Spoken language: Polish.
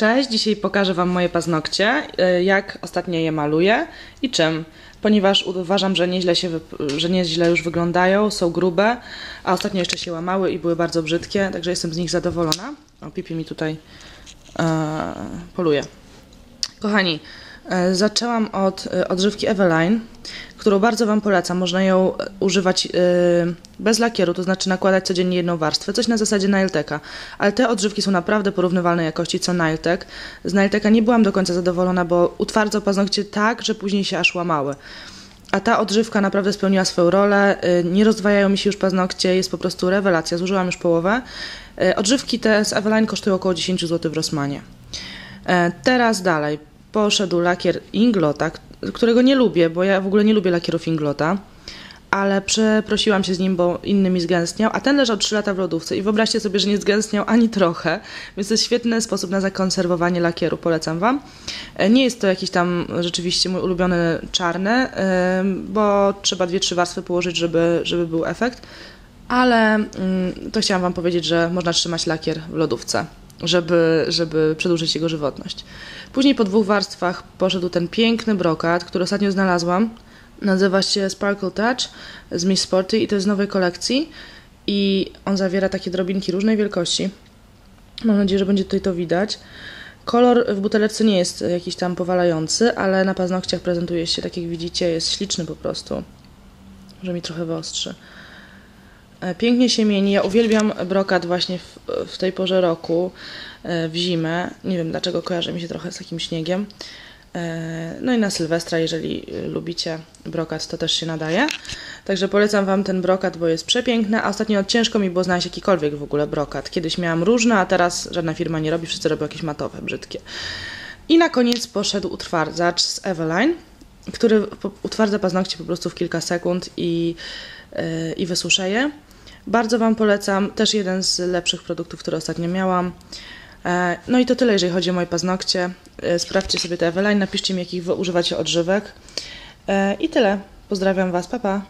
Cześć, dzisiaj pokażę Wam moje paznokcie, y, jak ostatnio je maluję i czym. Ponieważ uważam, że nieźle, się, że nieźle już wyglądają, są grube, a ostatnio jeszcze się łamały i były bardzo brzydkie, także jestem z nich zadowolona. O, Pipi mi tutaj e, poluje. Kochani, e, zaczęłam od e, odżywki Eveline, którą bardzo Wam polecam. Można ją e, używać e, bez lakieru, to znaczy nakładać codziennie jedną warstwę, coś na zasadzie Nailteka. Ale te odżywki są naprawdę porównywalnej jakości co Nailtek. Z Nailteka nie byłam do końca zadowolona, bo utwardzał paznokcie tak, że później się aż łamały. A ta odżywka naprawdę spełniła swoją rolę. y, Nie rozdwajają mi się już paznokcie, jest po prostu rewelacja. Zużyłam już połowę. Odżywki te z Eveline kosztują około 10 zł w Rossmanie. E, Teraz dalej. Poszedł lakier Inglota, którego nie lubię, bo ja w ogóle nie lubię lakierów Inglota. Ale przeprosiłam się z nim, bo inny mi zgęstniał, a ten leżał 3 lata w lodówce i wyobraźcie sobie, że nie zgęstniał ani trochę, więc to jest świetny sposób na zakonserwowanie lakieru, polecam Wam. E, Nie jest to jakiś tam rzeczywiście mój ulubiony czarny, bo trzeba dwie, trzy warstwy położyć, żeby, żeby był efekt, ale mm, to chciałam Wam powiedzieć, że można trzymać lakier w lodówce, żeby, żeby przedłużyć jego żywotność. Później po dwóch warstwach poszedł ten piękny brokat, który ostatnio znalazłam. Nazywa się Sparkle Touch z Miss Sporty i to jest z nowej kolekcji. I on zawiera takie drobinki różnej wielkości. Mam nadzieję, że będzie tutaj to widać. Kolor w buteleczce nie jest jakiś tam powalający, ale na paznokciach prezentuje się, tak jak widzicie, jest śliczny po prostu. Może mi trochę wyostrzy. E, Pięknie się mieni. Ja uwielbiam brokat właśnie w, w tej porze roku, e, w zimę. Nie wiem dlaczego kojarzy mi się trochę z takim śniegiem. E, No i na Sylwestra, jeżeli lubicie brokat, to też się nadaje. Także polecam Wam ten brokat, bo jest przepiękny, a ostatnio ciężko mi było znaleźć jakikolwiek w ogóle brokat. Kiedyś miałam różne, a teraz żadna firma nie robi, wszyscy robią jakieś matowe, brzydkie. I na koniec poszedł utwardzacz z Eveline, który utwardza paznokcie po prostu w kilka sekund i, yy, i wysusza je. Bardzo Wam polecam, też jeden z lepszych produktów, które ostatnio miałam. E, No i to tyle, jeżeli chodzi o moje paznokcie. E, Sprawdźcie sobie te Eveline, napiszcie mi, jakich używacie odżywek. E, I tyle. Pozdrawiam Was, pa pa.